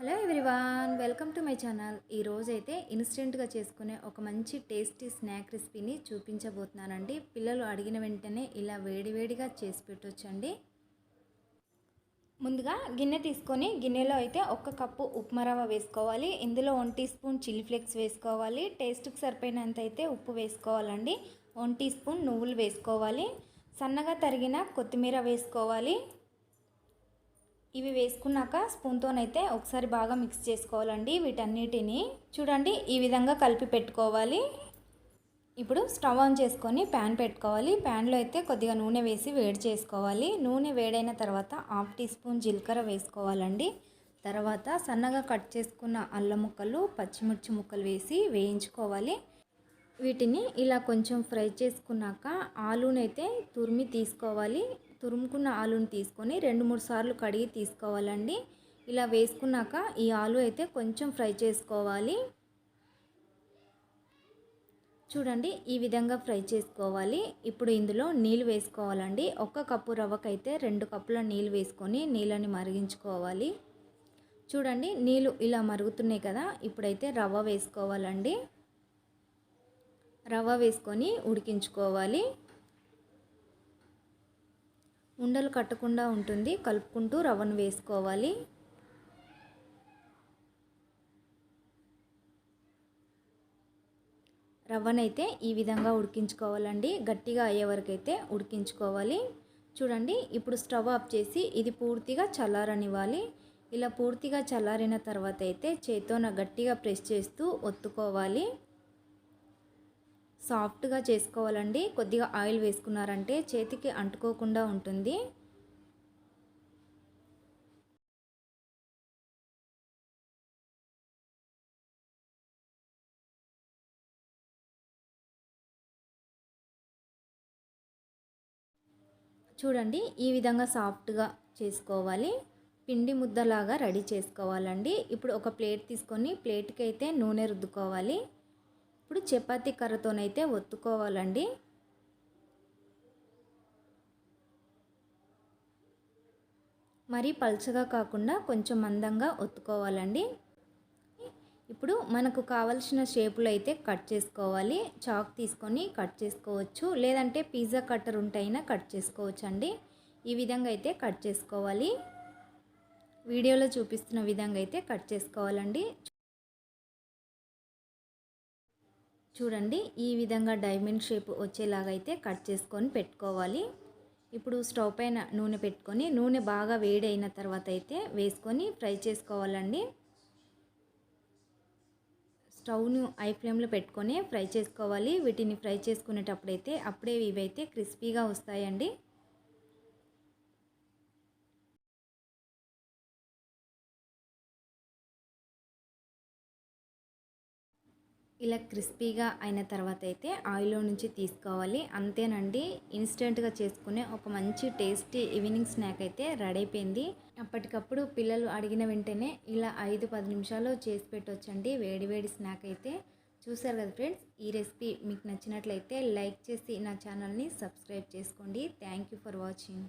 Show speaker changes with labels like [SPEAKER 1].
[SPEAKER 1] Hello everyone welcome to my channel. ఈ రోజైతే ఇన్స్టెంట్గా చేసుకునే ఒక మంచి టేస్టీ స్నాక్ రెసిపీని చూపించబోతున్నానండి. పిల్లలు అడిగిన వెంటనే ఇలా వేడివేడిగా చేసి పెట్టొచ్చండి. ముందుగా గిన్నె తీసుకొని గిన్నెలో అయితే ఒక కప్పు ఉప్మా రవ్వ వేసుకోవాలి. ఇందులో one teaspoon chilli flakes వేసుకోవాలి. టేస్ట్కి సరిపోయినంత అయితే ఉప్పు వేసుకోవాలండి. వన్ టీ స్పూన్ నువ్వులు వేసుకోవాలి. సన్నగా తరిగిన కొత్తిమీర వేసుకోవాలి. ఇవి వేసుకున్నాక స్పూన్తోనైతే ఒకసారి బాగా మిక్స్ చేసుకోవాలండి వీటన్నిటిని. చూడండి ఈ విధంగా కలిపి పెట్టుకోవాలి. ఇప్పుడు స్టవ్ ఆన్ చేసుకొని ప్యాన్ పెట్టుకోవాలి. ప్యాన్లో అయితే కొద్దిగా నూనె వేసి వేడి చేసుకోవాలి. నూనె వేడైన తర్వాత హాఫ్ టీ స్పూన్ జీలకర్ర వేసుకోవాలండి. తర్వాత సన్నగా కట్ చేసుకున్న అల్లం ముక్కలు పచ్చిమిర్చి ముక్కలు వేసి వేయించుకోవాలి. వీటిని ఇలా కొంచెం ఫ్రై చేసుకున్నాక ఆలూనైతే తురిమి తీసుకోవాలి. తురుముకున్న ఆలుని తీసుకొని రెండు మూడు సార్లు కడిగి తీసుకోవాలండి. ఇలా వేసుకున్నాక ఈ ఆలు అయితే కొంచెం ఫ్రై చేసుకోవాలి. చూడండి ఈ విధంగా ఫ్రై చేసుకోవాలి. ఇప్పుడు ఇందులో నీళ్ళు వేసుకోవాలండి. ఒక్క కప్పు రవ్వకైతే రెండు కప్పుల నీళ్ళు వేసుకొని నీళ్ళని మరిగించుకోవాలి. చూడండి నీళ్ళు ఇలా మరుగుతున్నాయి కదా. ఇప్పుడైతే రవ్వ వేసుకోవాలండి. రవ్వ వేసుకొని ఉడికించుకోవాలి. ఉండలు కట్టకుండా ఉంటుంది కలుపుకుంటూ రవ్వను వేసుకోవాలి. రవ్వనైతే ఈ విధంగా ఉడికించుకోవాలండి. గట్టిగా అయ్యే ఉడికించుకోవాలి. చూడండి ఇప్పుడు స్టవ్ ఆఫ్ చేసి ఇది పూర్తిగా చల్లారనివ్వాలి. ఇలా పూర్తిగా చల్లారిన తర్వాత అయితే చేతితో గట్టిగా ప్రెస్ చేస్తూ ఒత్తుకోవాలి. సాఫ్ట్గా చేసుకోవాలండి. కొద్దిగా ఆయిల్ వేసుకున్నారంటే చేతికి అంటుకోకుండా ఉంటుంది. చూడండి ఈ విధంగా సాఫ్ట్గా చేసుకోవాలి. పిండి ముద్దలాగా రెడీ చేసుకోవాలండి. ఇప్పుడు ఒక ప్లేట్ తీసుకొని ప్లేట్కి అయితే నూనె రుద్దుకోవాలి. ఇప్పుడు చపాతీ కర్రతోనైతే ఒత్తుకోవాలండి. మరీ పల్చగా కాకుండా కొంచెం మందంగా ఒత్తుకోవాలండి. ఇప్పుడు మనకు కావలసిన షేపులు అయితే కట్ చేసుకోవాలి. చాక్ తీసుకొని కట్ చేసుకోవచ్చు. లేదంటే పిజ్జా కట్టర్ ఉంటైనా కట్ చేసుకోవచ్చు అండి ఈ విధంగా అయితే కట్ చేసుకోవాలి. వీడియోలో చూపిస్తున్న విధంగా అయితే కట్ చేసుకోవాలండి. చూడండి ఈ విధంగా డైమండ్ షేప్ వచ్చేలాగా అయితే కట్ చేసుకొని పెట్టుకోవాలి. ఇప్పుడు స్టవ్ పైన నూనె పెట్టుకొని నూనె బాగా వేడి అయిన తర్వాత అయితే వేసుకొని ఫ్రై చేసుకోవాలండి. స్టవ్ను ఐ ఫ్లేమ్లో పెట్టుకొని ఫ్రై చేసుకోవాలి. వీటిని ఫ్రై చేసుకునేటప్పుడైతే అప్పుడే ఇవైతే క్రిస్పీగా వస్తాయండి. ఇలా క్రిస్పీగా అయిన తర్వాత అయితే ఆయిల్లో నుంచి తీసుకోవాలి. అంతేనండి ఇన్స్టెంట్గా చేసుకునే ఒక మంచి టేస్టీ ఈవినింగ్ స్నాక్ అయితే రెడీ అయిపోయింది. అప్పటికప్పుడు పిల్లలు అడిగిన వెంటనే ఇలా ఐదు పది నిమిషాలు చేసి పెట్టవచ్చండి వేడివేడి స్నాక్ అయితే చూసారు కదా ఫ్రెండ్స్? ఈ రెసిపీ మీకు నచ్చినట్లయితే లైక్ చేసి నా ఛానల్ని సబ్స్క్రైబ్ చేసుకోండి. Thank you for watching.